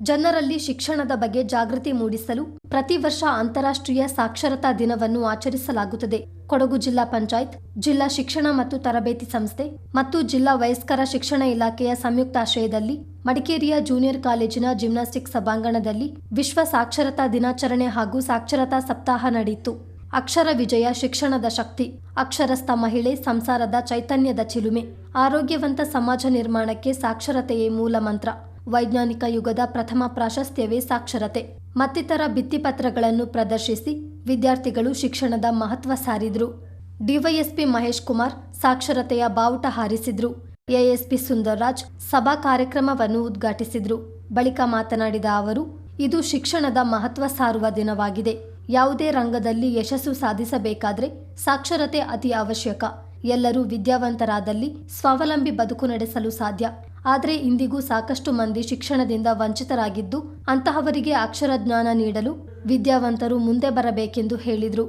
ಜನರಲ್ಲಿ ಶಿಕ್ಷಣದ ಬಗ್ಗೆ ಜಾಗೃತಿ ಮೂಡಿಸಲು ಪ್ರತಿ ವರ್ಷ ಅಂತಾರಾಷ್ಟ್ರೀಯ ಸಾಕ್ಷರತಾ ದಿನವನ್ನು ಆಚರಿಸಲಾಗುತ್ತದೆ. ಕೊಡಗು ಜಿಲ್ಲಾ ಪಂಚಾಯತ್, ಜಿಲ್ಲಾ ಶಿಕ್ಷಣ ಮತ್ತು ತರಬೇತಿ ಸಂಸ್ಥೆ ಮತ್ತು ಜಿಲ್ಲಾ ವಯಸ್ಕರ ಶಿಕ್ಷಣ ಇಲಾಖೆಯ ಸಂಯುಕ್ತಾಶ್ರಯದಲ್ಲಿ ಮಡಿಕೇರಿಯ ಜೂನಿಯರ್ ಕಾಲೇಜಿನ ಜಿಮ್ನಾಸ್ಟಿಕ್ ಸಭಾಂಗಣದಲ್ಲಿ ವಿಶ್ವ ಸಾಕ್ಷರತಾ ದಿನಾಚರಣೆ ಹಾಗೂ ಸಾಕ್ಷರತಾ ಸಪ್ತಾಹ ನಡೆಯಿತು. ಅಕ್ಷರ ವಿಜಯ, ಶಿಕ್ಷಣದ ಶಕ್ತಿ, ಅಕ್ಷರಸ್ಥ ಮಹಿಳೆ, ಸಂಸಾರದ ಚೈತನ್ಯದ ಚಿಲುಮೆ, ಆರೋಗ್ಯವಂತ ಸಮಾಜ ನಿರ್ಮಾಣಕ್ಕೆ ಸಾಕ್ಷರತೆಯೇ ಮೂಲ ಮಂತ್ರ. ವೈಜ್ಞಾನಿಕ ಯುಗದ ಪ್ರಥಮ ಪ್ರಾಶಸ್ತ್ಯವೇ ಸಾಕ್ಷರತೆ. ಮತ್ತಿತರ ಭಿತ್ತಿಪತ್ರಗಳನ್ನು ಪ್ರದರ್ಶಿಸಿ ವಿದ್ಯಾರ್ಥಿಗಳು ಶಿಕ್ಷಣದ ಮಹತ್ವ ಸಾರಿದ್ರು. ಡಿವೈಎಸ್ಪಿ ಮಹೇಶ್ ಕುಮಾರ್ ಸಾಕ್ಷರತೆಯ ಬಾವುಟ ಹಾರಿಸಿದ್ರು. ಎಎಸ್ಪಿ ಸುಂದರ್ರಾಜ್ ಸಭಾ ಕಾರ್ಯಕ್ರಮವನ್ನು ಉದ್ಘಾಟಿಸಿದ್ರು. ಬಳಿಕ ಮಾತನಾಡಿದ ಅವರು, ಇದು ಶಿಕ್ಷಣದ ಮಹತ್ವ ಸಾರುವ ದಿನವಾಗಿದೆ. ಯಾವುದೇ ರಂಗದಲ್ಲಿ ಯಶಸ್ಸು ಸಾಧಿಸಬೇಕಾದ್ರೆ ಸಾಕ್ಷರತೆ ಅತಿ ಅವಶ್ಯಕ. ಎಲ್ಲರೂ ವಿದ್ಯಾವಂತರಾದಲ್ಲಿ ಸ್ವಾವಲಂಬಿ ಬದುಕು ನಡೆಸಲು ಸಾಧ್ಯ. ಆದರೆ ಇಂದಿಗೂ ಸಾಕಷ್ಟು ಮಂದಿ ಶಿಕ್ಷಣದಿಂದ ವಂಚಿತರಾಗಿದ್ದು ಅಂತಹವರಿಗೆ ಅಕ್ಷರ ಜ್ಞಾನ ನೀಡಲು ವಿದ್ಯಾವಂತರು ಮುಂದೆ ಬರಬೇಕೆಂದು ಹೇಳಿದರು.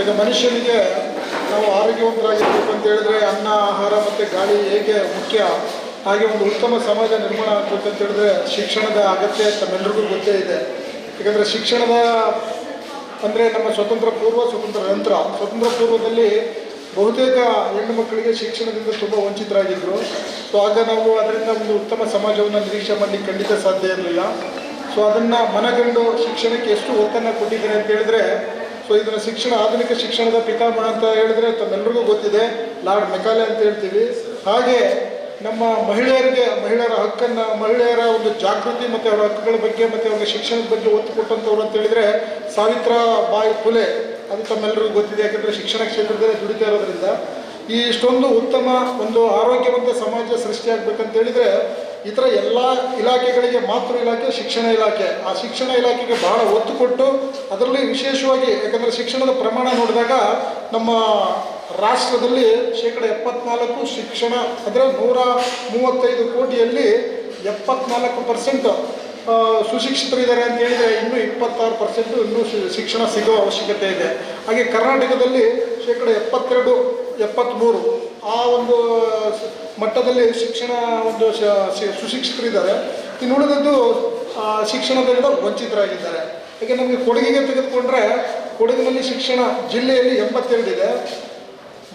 ಈಗ ಮನುಷ್ಯನಿಗೆ ನಾವು ಆರೋಗ್ಯವಂತರಾಗಿರ್ಬೇಕು ಅಂತ ಹೇಳಿದ್ರೆ ಅನ್ನ, ಆಹಾರ ಮತ್ತು ಗಾಳಿ ಹೇಗೆ ಮುಖ್ಯ? ಹಾಗೆ ಒಂದು ಉತ್ತಮ ಸಮಾಜ ನಿರ್ಮಾಣ ಆಗಬೇಕು ಅಂತ ಹೇಳಿದ್ರೆ ಶಿಕ್ಷಣದ ಅಗತ್ಯ ತಮ್ಮೆಲ್ಲರಿಗೂ ಗೊತ್ತೇ ಇದೆ. ಯಾಕಂದರೆ ಶಿಕ್ಷಣದ ಅಂದರೆ ನಮ್ಮ ಸ್ವತಂತ್ರ ಪೂರ್ವ, ಸ್ವತಂತ್ರ ನಂತರ ಸ್ವತಂತ್ರ ಪೂರ್ವದಲ್ಲಿ ಬಹುತೇಕ ಹೆಣ್ಣು ಮಕ್ಕಳಿಗೆ ಶಿಕ್ಷಣದಿಂದ ತುಂಬ ವಂಚಿತರಾಗಿದ್ದರು ಸೊ ಆಗ ನಾವು ಅದರಿಂದ ಒಂದು ಉತ್ತಮ ಸಮಾಜವನ್ನು ನಿರೀಕ್ಷೆ ಮಾಡಲಿಕ್ಕೆ ಖಂಡಿತ ಸಾಧ್ಯ ಇರಲಿಲ್ಲ. ಸೊ ಅದನ್ನು ಮನಗಂಡು ಶಿಕ್ಷಣಕ್ಕೆ ಎಷ್ಟು ಒತ್ತನ್ನು ಕೊಟ್ಟಿದ್ದೀನಿ ಅಂತ ಹೇಳಿದ್ರೆ ಸೊ ಇದನ್ನ ಶಿಕ್ಷಣ, ಆಧುನಿಕ ಶಿಕ್ಷಣದ ಪಿತಾಮಹ ಅಂತ ಹೇಳಿದ್ರೆ ತಮ್ಮೆಲ್ಲರಿಗೂ ಗೊತ್ತಿದೆ. ಲಾರ್ಡ್ ಮೆಕಾಲೆ ಅಂತ ಹೇಳ್ತೀವಿ. ಹಾಗೆ ನಮ್ಮ ಮಹಿಳೆಯರಿಗೆ, ಮಹಿಳೆಯರ ಹಕ್ಕನ್ನು, ಮಹಿಳೆಯರ ಒಂದು ಜಾಗೃತಿ ಮತ್ತು ಅವರ ಹಕ್ಕುಗಳ ಬಗ್ಗೆ ಮತ್ತು ಅವರ ಶಿಕ್ಷಣದ ಬಗ್ಗೆ ಒತ್ತು ಕೊಟ್ಟಂಥವ್ರು ಅಂತ ಹೇಳಿದ್ರೆ ಸಾವಿತ್ರಾಬಾಯಿ ಫುಲೆ ಅದು ತಮ್ಮೆಲ್ಲರಿಗೂ ಗೊತ್ತಿದೆ, ಯಾಕಂದರೆ ಶಿಕ್ಷಣ ಕ್ಷೇತ್ರದಲ್ಲಿ ದುಡಿತಾ ಇರೋದ್ರಿಂದ. ಈ ಇಷ್ಟೊಂದು ಉತ್ತಮ ಒಂದು ಆರೋಗ್ಯವಂತ ಸಮಾಜ ಸೃಷ್ಟಿಯಾಗಬೇಕಂತ ಹೇಳಿದರೆ ಥರ ಎಲ್ಲ ಇಲಾಖೆಗಳಿಗೆ ಮಾತೃ ಇಲಾಖೆ, ಶಿಕ್ಷಣ ಇಲಾಖೆ. ಆ ಶಿಕ್ಷಣ ಇಲಾಖೆಗೆ ಬಹಳ ಒತ್ತು ಕೊಟ್ಟು, ಅದರಲ್ಲಿ ವಿಶೇಷವಾಗಿ, ಯಾಕಂದರೆ ಶಿಕ್ಷಣದ ಪ್ರಮಾಣ ನೋಡಿದಾಗ ನಮ್ಮ ರಾಷ್ಟ್ರದಲ್ಲಿ ಶೇಕಡ ಎಪ್ಪತ್ನಾಲ್ಕು ಶಿಕ್ಷಣ, ಅಂದರೆ ನೂರ ಮೂವತ್ತೈದು ಕೋಟಿಯಲ್ಲಿ ಎಪ್ಪತ್ನಾಲ್ಕು ಪರ್ಸೆಂಟ್ ಸುಶಿಕ್ಷಿತರಿದ್ದಾರೆ ಅಂತ ಹೇಳಿದರೆ ಇನ್ನೂ ಇಪ್ಪತ್ತಾರು ಪರ್ಸೆಂಟು ಇನ್ನೂ ಶಿಕ್ಷಣ ಸಿಗುವ ಅವಶ್ಯಕತೆ ಇದೆ. ಹಾಗೆ ಕರ್ನಾಟಕದಲ್ಲಿ ಶೇಕಡ ಎಪ್ಪತ್ತೆರಡು ಎಪ್ಪತ್ತ್ಮೂರು ಆ ಒಂದು ಮಟ್ಟದಲ್ಲಿ ಶಿಕ್ಷಣ ಒಂದು ಸುಶಿಕ್ಷಿತರಿದ್ದಾರೆ. ಇನ್ನು ಉಳಿದದ್ದು ಶಿಕ್ಷಣದಿಂದ ವಂಚಿತರಾಗಿದ್ದಾರೆ. ಈಗ ನಮಗೆ ಕೊಡಗಿಗೆ ತೆಗೆದುಕೊಂಡ್ರೆ ಕೊಡಗಿನಲ್ಲಿ ಶಿಕ್ಷಣ ಜಿಲ್ಲೆಯಲ್ಲಿ ಎಂಬತ್ತೆರಡಿದೆ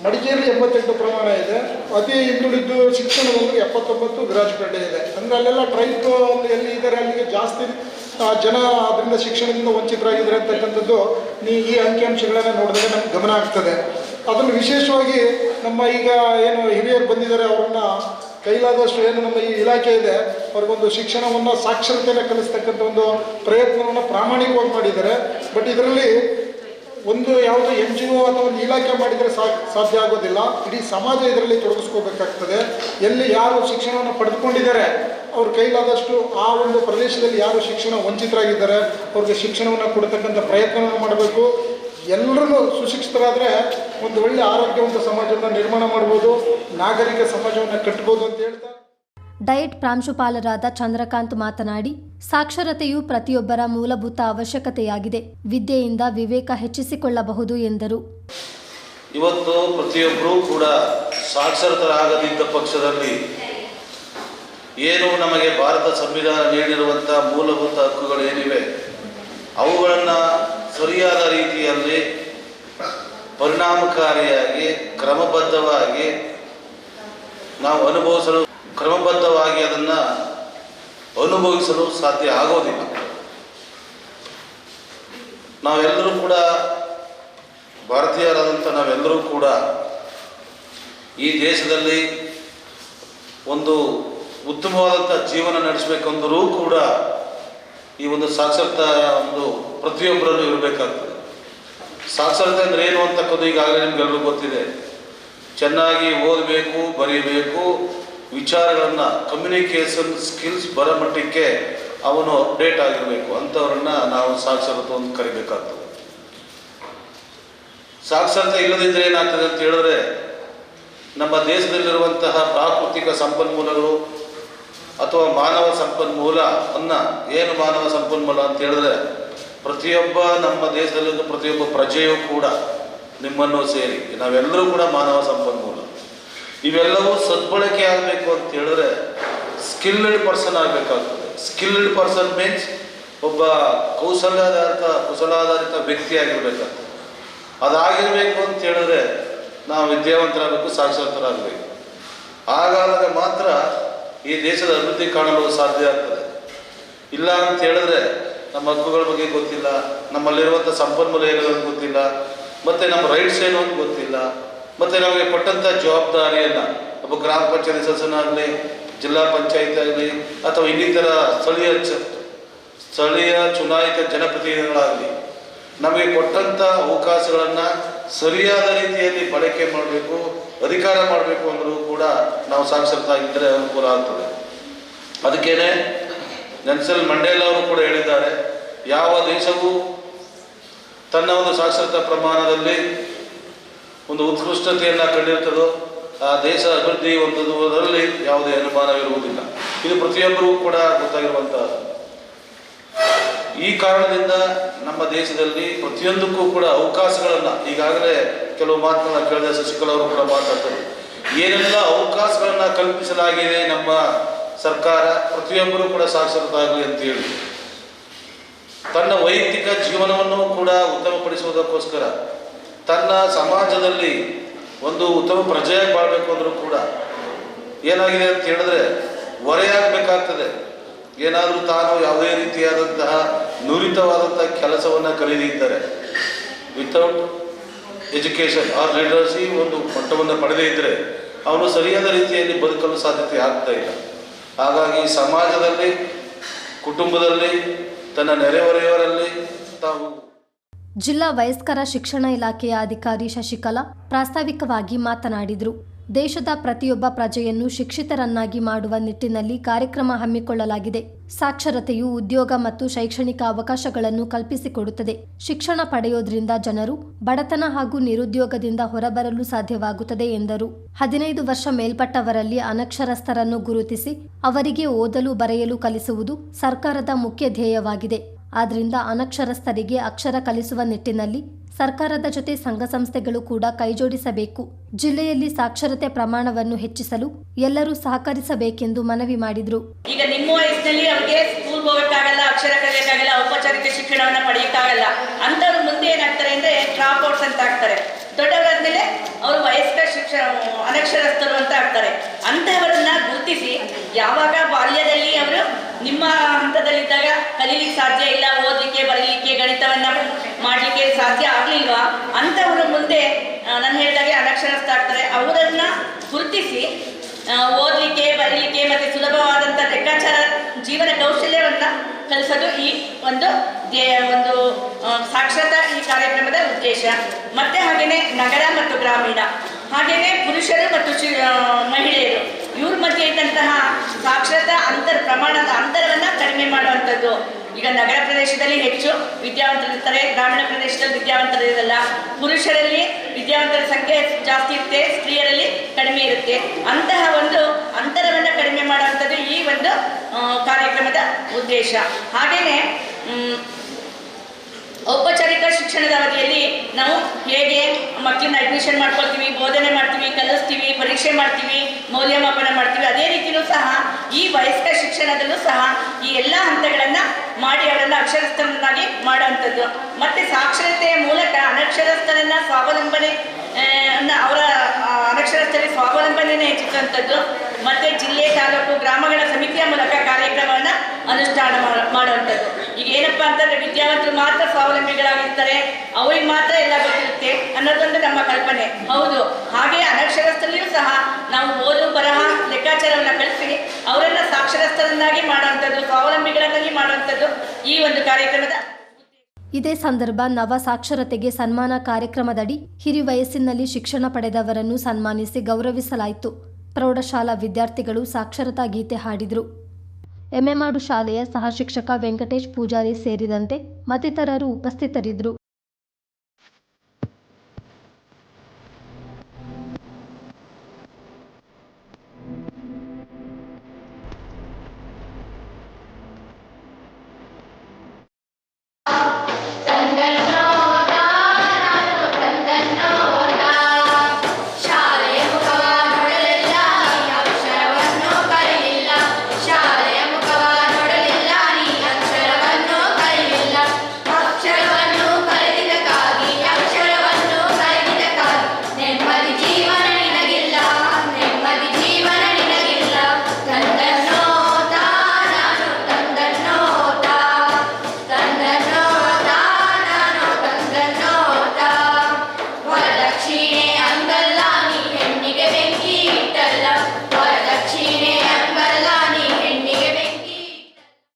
ಮಡಿಕೇರಿ ಎಂಬತ್ತೆಂಟು ಪ್ರಮಾಣ ಇದೆ. ಅತಿ ಹಿಂದುಳಿದು ಶಿಕ್ಷಣದಲ್ಲಿ ಎಪ್ಪತ್ತೊಂಬತ್ತು ವಿರಾಜಪೇಟೆ ಇದೆ. ಅಂದರೆ ಅಲ್ಲೆಲ್ಲ ಟ್ರೈಬ್ ಎಲ್ಲಿ ಇದ್ದಾರೆ ಅಲ್ಲಿಗೆ ಜಾಸ್ತಿ ಜನ ಅದರಿಂದ ಶಿಕ್ಷಣದಿಂದ ವಂಚಿತರಾಗಿದ್ದಾರೆ ಅಂತಕ್ಕಂಥದ್ದು ನೀ ಈ ಅಂಕಿಅಂಶಗಳನ್ನು ನೋಡಿದಾಗ ನಮ್ಗೆ ಗಮನ ಆಗ್ತದೆ. ಅದನ್ನು ವಿಶೇಷವಾಗಿ ನಮ್ಮ ಈಗ ಏನು ಹಿರಿಯರು ಬಂದಿದ್ದಾರೆ, ಅವರನ್ನ ಕೈಲಾದಷ್ಟು ಏನು ನಮ್ಮ ಈ ಇಲಾಖೆ ಇದೆ, ಅವ್ರಿಗೊಂದು ಶಿಕ್ಷಣವನ್ನು ಸಾಕ್ಷರತೆಯನ್ನು ಕಲಿಸ್ತಕ್ಕಂಥ ಒಂದು ಪ್ರಯತ್ನವನ್ನು ಪ್ರಾಮಾಣಿಕವಾಗಿ ಮಾಡಿದ್ದಾರೆ. ಬಟ್ ಇದರಲ್ಲಿ ಒಂದು ಯಾವುದೋ ಎನ್ ಜಿ ಒ ಅಥವಾ ಒಂದು ಇಲಾಖೆ ಮಾಡಿದರೆ ಸಾಧ್ಯ ಆಗೋದಿಲ್ಲ. ಇಡೀ ಸಮಾಜ ಇದರಲ್ಲಿ ತೊಡಗಿಸ್ಕೋಬೇಕಾಗ್ತದೆ. ಎಲ್ಲಿ ಯಾರು ಶಿಕ್ಷಣವನ್ನು ಪಡೆದುಕೊಂಡಿದ್ದಾರೆ, ಅವ್ರ ಕೈಲಾದಷ್ಟು ಆ ಒಂದು ಪ್ರದೇಶದಲ್ಲಿ ಯಾರು ಶಿಕ್ಷಣ ವಂಚಿತರಾಗಿದ್ದಾರೆ, ಅವ್ರಿಗೆ ಶಿಕ್ಷಣವನ್ನು ಕೊಡ್ತಕ್ಕಂಥ ಪ್ರಯತ್ನವನ್ನು ಮಾಡಬೇಕು. ಎಲ್ಲರೂ ಸುಶಿಕ್ಷಿತರಾದರೆ ಒಂದು ಒಳ್ಳೆ ಆರೋಗ್ಯವಂತ ಸಮಾಜವನ್ನು ನಿರ್ಮಾಣ ಮಾಡ್ಬೋದು, ನಾಗರಿಕ ಸಮಾಜವನ್ನು ಕಟ್ಬೋದು ಅಂತ ಹೇಳ್ತಾ ಡಯಟ್ ಪ್ರಾಂಶುಪಾಲರಾದ ಚಂದ್ರಕಾಂತ್ ಮಾತನಾಡಿ, ಸಾಕ್ಷರತೆಯು ಪ್ರತಿಯೊಬ್ಬರ ಮೂಲಭೂತ ಅವಶ್ಯಕತೆಯಾಗಿದೆ. ವಿದ್ಯೆಯಿಂದ ವಿವೇಕ ಹೆಚ್ಚಿಸಿಕೊಳ್ಳಬಹುದು ಎಂದರು. ಇವತ್ತು ಪ್ರತಿಯೊಬ್ಬರೂ ಕೂಡ ಸಾಕ್ಷರತರಾಗದಿದ್ದ ಪಕ್ಷದಲ್ಲಿ ಏನು ನಮಗೆ ಭಾರತ ಸಂವಿಧಾನ ನೀಡಿರುವಂತಹ ಮೂಲಭೂತ ಹಕ್ಕುಗಳು ಏನಿವೆ, ಅವುಗಳನ್ನ ಸರಿಯಾದ ರೀತಿಯಲ್ಲಿ ಪರಿಣಾಮಕಾರಿಯಾಗಿ, ಕ್ರಮಬದ್ಧವಾಗಿ ನಾವು ಅನುಭವಿಸಲು ಕ್ರಮಬದ್ಧವಾಗಿ ಅದನ್ನು ಅನುಭವಿಸಲು ಸಾಧ್ಯ ಆಗೋದಿಲ್ಲ. ನಾವೆಲ್ಲರೂ ಕೂಡ ಭಾರತೀಯರಾದಂಥ ನಾವೆಲ್ಲರೂ ಕೂಡ ಈ ದೇಶದಲ್ಲಿ ಒಂದು ಉತ್ತಮವಾದಂಥ ಜೀವನ ನಡೆಸಬೇಕೆಂದರೂ ಕೂಡ ಈ ಒಂದು ಸಾಕ್ಷರತಾ ಒಂದು ಪ್ರತಿಯೊಬ್ಬರಲ್ಲೂ ಇರಬೇಕಾಗ್ತದೆ. ಸಾಕ್ಷರತೆ ಅಂದರೆ ಏನು ಅಂತಕ್ಕದ್ದು ಈಗಾಗಲೇ ನಿಮಗೆಲ್ಲರೂ ಗೊತ್ತಿದೆ. ಚೆನ್ನಾಗಿ ಓದಬೇಕು, ಬರೀಬೇಕು ವಿಚಾರಗಳನ್ನು ಕಮ್ಯುನಿಕೇಶನ್ ಸ್ಕಿಲ್ಸ್ ಬರೋ ಮಟ್ಟಕ್ಕೆ ಅವನು ಅಪ್ಡೇಟ್ ಆಗಿರಬೇಕು. ಅಂಥವ್ರನ್ನ ನಾವು ಸಾಕ್ಷರತೆ ಅಂತ ಕರಿಬೇಕಾಗ್ತದೆ. ಸಾಕ್ಷರತೆ ಇಲ್ಲದಿದ್ದರೆ ಏನಾಗ್ತದೆ ಅಂತ ಹೇಳಿದ್ರೆ, ನಮ್ಮ ದೇಶದಲ್ಲಿರುವಂತಹ ಪ್ರಾಕೃತಿಕ ಸಂಪನ್ಮೂಲಗಳು ಅಥವಾ ಮಾನವ ಸಂಪನ್ಮೂಲ ಅನ್ನ ಏನು ಮಾನವ ಸಂಪನ್ಮೂಲ ಅಂತ ಹೇಳಿದ್ರೆ, ಪ್ರತಿಯೊಬ್ಬ ನಮ್ಮ ದೇಶದಲ್ಲಿರುವ ಪ್ರತಿಯೊಬ್ಬ ಪ್ರಜೆಯೂ ಕೂಡ ನಿಮ್ಮನ್ನು ಸೇರಿ, ನಾವೆಲ್ಲರೂ ಕೂಡ ಮಾನವ ಸಂಪನ್ಮೂಲ. ಇವೆಲ್ಲವೂ ಸದ್ಬಳಕೆ ಆಗಬೇಕು ಅಂತ ಹೇಳಿದ್ರೆ ಸ್ಕಿಲ್ಡ್ ಪರ್ಸನ್ ಆಗಬೇಕಾಗ್ತದೆ. ಸ್ಕಿಲ್ಡ್ ಪರ್ಸನ್ ಮೀನ್ಸ್ ಒಬ್ಬ ಕೌಶಲ್ಯಾಧಾರಿತ, ಕುಶಲಾಧಾರಿತ ವ್ಯಕ್ತಿಯಾಗಿರ್ಬೇಕಂತ ಅದಾಗಿರ್ಬೇಕು ಅಂತ ಹೇಳಿದ್ರೆ ನಾವು ವಿದ್ಯಾವಂತರಾಗಬೇಕು, ಸಾಕ್ಷರತರಾಗಬೇಕು. ಆಗಾದಾಗ ಮಾತ್ರ ಈ ದೇಶದ ಅಭಿವೃದ್ಧಿ ಕಾಣಲು ಸಾಧ್ಯ ಆಗ್ತದೆ. ಇಲ್ಲ ಅಂತ ಹೇಳಿದ್ರೆ ನಮ್ಮ ಹಕ್ಕುಗಳ ಬಗ್ಗೆ ಗೊತ್ತಿಲ್ಲ ನಮ್ಮಲ್ಲಿರುವಂಥ ಸಂಪನ್ಮೂಲ ಏನು ಗೊತ್ತಿಲ್ಲ, ಮತ್ತು ನಮ್ಮ ರೈಟ್ಸ್ ಏನು ಅಂತ ಗೊತ್ತಿಲ್ಲ. ಮತ್ತು ನಮಗೆ ಕೊಟ್ಟಂಥ ಜವಾಬ್ದಾರಿಯನ್ನು ಒಬ್ಬ ಗ್ರಾಮ ಪಂಚಾಯತ್ ಸದಸ್ಯನಾಗಲಿ, ಜಿಲ್ಲಾ ಪಂಚಾಯತ್ ಆಗಲಿ, ಅಥವಾ ಇನ್ನಿತರ ಸ್ಥಳೀಯ ಸ್ಥಳೀಯ ಚುನಾಯಿತ ಜನಪ್ರತಿನಿಧಿಗಳಾಗಲಿ, ನಮಗೆ ಕೊಟ್ಟಂಥ ಅವಕಾಶಗಳನ್ನು ಸರಿಯಾದ ರೀತಿಯಲ್ಲಿ ಬಳಕೆ ಮಾಡಬೇಕು, ಅಧಿಕಾರ ಮಾಡಬೇಕು ಅಂದರೂ ಕೂಡ ನಾವು ಸಾಕ್ಷರತಾಗಿದ್ದರೆ ಅನುಕೂಲ ಆಗ್ತದೆ. ಅದಕ್ಕೇನೆ ನೆನ್ಸಲ್ ಮಂಡೇಲ ಅವರು ಕೂಡ ಹೇಳಿದ್ದಾರೆ, ಯಾವ ದೇಶವೂ ತನ್ನ ಒಂದು ಸಾಕ್ಷರತಾ ಪ್ರಮಾಣದಲ್ಲಿ ಒಂದು ಉತ್ಕೃಷ್ಟತೆಯನ್ನು ಕಂಡಿರ್ತದೋ, ಆ ದೇಶ ಅಭಿವೃದ್ಧಿ ಹೊಂದುವುದರಲ್ಲಿ ಯಾವುದೇ ಅನುಮಾನವಿರುವುದಿಲ್ಲ. ಇದು ಪ್ರತಿಯೊಬ್ಬರಿಗೂ ಕೂಡ ಗೊತ್ತಾಗಿರುವಂತಹ ಈ ಕಾರಣದಿಂದ ನಮ್ಮ ದೇಶದಲ್ಲಿ ಪ್ರತಿಯೊಂದಕ್ಕೂ ಕೂಡ ಅವಕಾಶಗಳನ್ನು, ಈಗಾಗಲೇ ಕೆಲವು ಮಾತುಗಳನ್ನ ಕೇಳಿದ, ಶಶಿಕಲಾ ಅವರು ಕೂಡ ಮಾತಾಡ್ತಾರೆ. ಏನೆಲ್ಲ ಅವಕಾಶಗಳನ್ನು ಕಲ್ಪಿಸಲಾಗಿದೆ ನಮ್ಮ ಸರ್ಕಾರ, ಪ್ರತಿಯೊಬ್ಬರೂ ಕೂಡ ಸಾಕ್ಷರತಾಗಲಿ ಅಂತ ಹೇಳಿ ತನ್ನ ವೈಯಕ್ತಿಕ ಜೀವನವನ್ನು ಕೂಡ ಉತ್ತಮಪಡಿಸುವುದಕ್ಕೋಸ್ಕರ ತನ್ನ ಸಮಾಜದಲ್ಲಿ ಒಂದು ಉತ್ತಮ ಪ್ರಜೆಯಾಗಿ ಬಾಳ್ಬೇಕು ಅಂದರೂ ಕೂಡ ಏನಾಗಿದೆ ಅಂತ ಹೇಳಿದ್ರೆ ಹೊರೆಯಾಗಬೇಕಾಗ್ತದೆ ಏನಾದರೂ ತಾನು ಯಾವುದೇ ರೀತಿಯಾದಂತಹ ನುರಿತವಾದಂತಹ ಕೆಲಸವನ್ನು ಕಲಿದಿದ್ದರೆ ವಿತೌಟ್ ಎಜುಕೇಷನ್ ಆರ್ ಲಿಟ್ರಸಿ ಒಂದು ಮಟ್ಟವನ್ನು ಪಡೆದೇ ಇದ್ದರೆ ಅವನು ಸರಿಯಾದ ರೀತಿಯಲ್ಲಿ ಬದುಕಲು ಸಾಧ್ಯತೆ ಆಗ್ತಾ ಇಲ್ಲ. ಹಾಗಾಗಿ ಸಮಾಜದಲ್ಲಿ, ಕುಟುಂಬದಲ್ಲಿ, ತನ್ನ ನೆರೆಹೊರೆಯವರಲ್ಲಿ ತಾವು ಜಿಲ್ಲಾ ವಯಸ್ಕರ ಶಿಕ್ಷಣ ಇಲಾಖೆಯ ಅಧಿಕಾರಿ ಶಶಿಕಲಾ ಪ್ರಾಸ್ತಾವಿಕವಾಗಿ ಮಾತನಾಡಿದರು. ದೇಶದ ಪ್ರತಿಯೊಬ್ಬ ಪ್ರಜೆಯನ್ನು ಶಿಕ್ಷಿತರನ್ನಾಗಿ ಮಾಡುವ ನಿಟ್ಟಿನಲ್ಲಿ ಕಾರ್ಯಕ್ರಮ ಹಮ್ಮಿಕೊಳ್ಳಲಾಗಿದೆ. ಸಾಕ್ಷರತೆಯು ಉದ್ಯೋಗ ಮತ್ತು ಶೈಕ್ಷಣಿಕ ಅವಕಾಶಗಳನ್ನು ಕಲ್ಪಿಸಿಕೊಡುತ್ತದೆ. ಶಿಕ್ಷಣ ಪಡೆಯೋದ್ರಿಂದ ಜನರು ಬಡತನ ಹಾಗೂ ನಿರುದ್ಯೋಗದಿಂದ ಹೊರಬರಲು ಸಾಧ್ಯವಾಗುತ್ತದೆ ಎಂದರು. ಹದಿನೈದು ವರ್ಷ ಮೇಲ್ಪಟ್ಟವರಲ್ಲಿ ಅನಕ್ಷರಸ್ಥರನ್ನು ಗುರುತಿಸಿ ಅವರಿಗೆ ಓದಲು ಬರೆಯಲು ಕಲಿಸುವುದು ಸರ್ಕಾರದ ಮುಖ್ಯ ಧ್ಯೇಯವಾಗಿದೆ. ಆದ್ರಿಂದ ಅನಕ್ಷರಸ್ಥರಿಗೆ ಅಕ್ಷರ ಕಲಿಸುವ ನಿಟ್ಟಿನಲ್ಲಿ ಸರ್ಕಾರದ ಜೊತೆ ಸಂಘ ಸಂಸ್ಥೆಗಳು ಕೂಡ ಕೈಜೋಡಿಸಬೇಕು. ಜಿಲ್ಲೆಯಲ್ಲಿ ಸಾಕ್ಷರತೆ ಪ್ರಮಾಣವನ್ನು ಹೆಚ್ಚಿಸಲು ಎಲ್ಲರೂ ಸಹಕರಿಸಬೇಕೆಂದು ಮನವಿ ಮಾಡಿದರು. ಈಗ ನಿಮ್ಮ ವಯಸ್ಸಿನಲ್ಲಿ ಅವರಿಗೆ ಸ್ಕೂಲ್ ಹೋಗೋಕ್ಕಾಗಲ್ಲ, ಅಕ್ಷರ ಕಲಿಯೋಕ್ಕಾಗಲ್ಲ, ಔಪಚಾರಿಕ ಶಿಕ್ಷಣವನ್ನ ಪಡೆಯಕ್ಕಾಗಲ್ಲ. ಅಂತವ್ರು ಮುಂದೆ ಏನಾಗ್ತಾರೆ ಅಂದ್ರೆ ಡ್ರಾಪ್ ಔಟ್ಸ್ ಅಂತ ಆಗ್ತಾರೆ. ದೊಡ್ಡವರಾದ್ಮೇಲೆ ಅವರು ವಯಸ್ಕ ಶಿಕ್ಷಣ ಅನಕ್ಷರಸ್ಥರು ಅಂತ ಆಗ್ತಾರೆ ಅಂತಹವರನ್ನ ಗುರುತಿಸಿ ಯಾವಾಗ ಬಾಲ್ಯದಲ್ಲಿ ಅವರು ನಿಮ್ಮ ಹಂತದಲ್ಲಿದ್ದಾಗ ಕಲೀಲಿಕ್ಕೆ ಸಾಧ್ಯ ಇಲ್ಲ ಓದಲಿಕ್ಕೆ ಬರೀಲಿಕ್ಕೆ ಗಣಿತವನ್ನ ಮಾಡಲಿಕ್ಕೆ ಸಾಧ್ಯ ಆಗ್ಲಿಲ್ವಾ ಅಂತವರು ಮುಂದೆ ನಾನು ಹೇಳಿದಾಗೆ ಅನಕ್ಷರಸ್ಥ ಆಗ್ತಾರೆ ಅವರನ್ನ ಗುರುತಿಸಿ ಓದಲಿಕ್ಕೆ, ಬರೀಲಿಕ್ಕೆ ಮತ್ತೆ ಸುಲಭವಾದಂಥ ಲೆಕ್ಕಾಚಾರ ಜೀವನ ಕೌಶಲ್ಯವನ್ನ ಕಲಿಸೋದು ಈ ಒಂದು ಒಂದು ಸಾಕ್ಷರತಾ ಈ ಕಾರ್ಯಕ್ರಮದ ಉದ್ದೇಶ. ಮತ್ತೆ ಹಾಗೇನೆ ನಗರ ಮತ್ತು ಗ್ರಾಮೀಣ. ಹಾಗೇನೆ ಪುರುಷರು ಮತ್ತು ಮಹಿಳೆಯರು. ಇವ್ರ ಮಧ್ಯೆ ಇದ್ದಂತಹ ಸಾಕ್ಷರತಾ ಅಂತರ, ಪ್ರಮಾಣದ ಅಂತರವನ್ನ ಕಡಿಮೆ ಮಾಡುವಂಥದ್ದು. ಈಗ ನಗರ ಪ್ರದೇಶದಲ್ಲಿ ಹೆಚ್ಚು ವಿದ್ಯಾವಂತರಿರ್ತಾರೆ, ಗ್ರಾಮೀಣ ಪ್ರದೇಶದಲ್ಲಿ ವಿದ್ಯಾವಂತರಿರಲ್ಲ. ಪುರುಷರಲ್ಲಿ ವಿದ್ಯಾವಂತರ ಸಂಖ್ಯೆ ಜಾಸ್ತಿ ಇರುತ್ತೆ, ಸ್ತ್ರೀಯರಲ್ಲಿ ಕಡಿಮೆ ಇರುತ್ತೆ. ಅಂತಹ ಒಂದು ಅಂತರವನ್ನು ಕಡಿಮೆ ಮಾಡುವಂಥದ್ದು ಈ ಒಂದು ಕಾರ್ಯಕ್ರಮದ ಉದ್ದೇಶ. ಹಾಗೆಯೇ ಔಪಚಾರಿಕ ಶಿಕ್ಷಣದ ಅವಧಿಯಲ್ಲಿ ನಾವು ಹೇಗೆ ಮಕ್ಕಳನ್ನ ಅಡ್ಮಿಷನ್ ಮಾಡ್ಕೊಳ್ತೀವಿ, ಬೋಧನೆ ಮಾಡ್ತೀವಿ, ಕಲಿಸ್ತೀವಿ, ಪರೀಕ್ಷೆ ಮಾಡ್ತೀವಿ, ಮೌಲ್ಯಮಾಪನ ಮಾಡ್ತೀವಿ, ಅದೇ ರೀತಿಯೂ ಸಹ ಈ ವಯಸ್ಕ ಶಿಕ್ಷಣದಲ್ಲೂ ಸಹ ಈ ಎಲ್ಲ ಹಂತಗಳನ್ನು ಮಾಡಿ ಅವರನ್ನು ಅಕ್ಷರಸ್ಥರನ್ನಾಗಿ ಮಾಡುವಂಥದ್ದು. ಮತ್ತೆ ಸಾಕ್ಷರತೆಯ ಮೂಲಕ ಅನಕ್ಷರಸ್ಥರನ್ನ ಸ್ವಾವಲಂಬನೆ ಅವರ ಅನಕ್ಷರಸ್ಥರಿಗೆ ಸ್ವಾವಲಂಬನೆಯನ್ನು ಹೆಚ್ಚಿಸುವಂಥದ್ದು. ಮತ್ತೆ ಜಿಲ್ಲೆ, ತಾಲೂಕು, ಗ್ರಾಮಗಳ ಸಮಿತಿಯ ಮೂಲಕ ಕಾರ್ಯಕ್ರಮವನ್ನು ಅನುಷ್ಠಾನ ಮಾಡ- ಮಾಡುವಂಥದ್ದು. ಈಗ ಏನಪ್ಪ ಅಂತಂದ್ರೆ ವಿದ್ಯಾವಂತರು ಮಾತ್ರ ಸ್ವಾವಲಂಬಿಗಳಾಗಿರ್ತಾರೆ. ಅವ್ರಿಗೆ ಮಾತ್ರ ಎಲ್ಲ ಗೊತ್ತಿರುತ್ತೆ ಅನ್ನೋದೊಂದು ನಮ್ಮ ಕಲ್ಪನೆ. ಹೌದು. ಹಾಗೆ ಅನಕ್ಷರಸ್ಥರಲ್ಲಿಯೂ ಸಹ ನಾವು ಓದು, ಬರಹ ಮಾಡುವಂಥದ್ದು ಈ ಒಂದು ಕಾರ್ಯಕ್ರಮದ ಇದೇ ಸಂದರ್ಭ ನವ ಸಾಕ್ಷರತೆಗೆ ಸನ್ಮಾನ ಕಾರ್ಯಕ್ರಮದಡಿ ಹಿರಿ ವಯಸ್ಸಿನಲ್ಲಿ ಶಿಕ್ಷಣ ಪಡೆದವರನ್ನು ಸನ್ಮಾನಿಸಿ ಗೌರವಿಸಲಾಯಿತು. ಪ್ರೌಢಶಾಲಾ ವಿದ್ಯಾರ್ಥಿಗಳು ಸಾಕ್ಷರತಾ ಗೀತೆ ಹಾಡಿದರು. ಎಮ್ಮೆಮಾಡು ಶಾಲೆಯ ಸಹ ಶಿಕ್ಷಕ ವೆಂಕಟೇಶ್ ಪೂಜಾರಿ ಸೇರಿದಂತೆ ಮತ್ತಿತರರು ಉಪಸ್ಥಿತರಿದ್ದರು.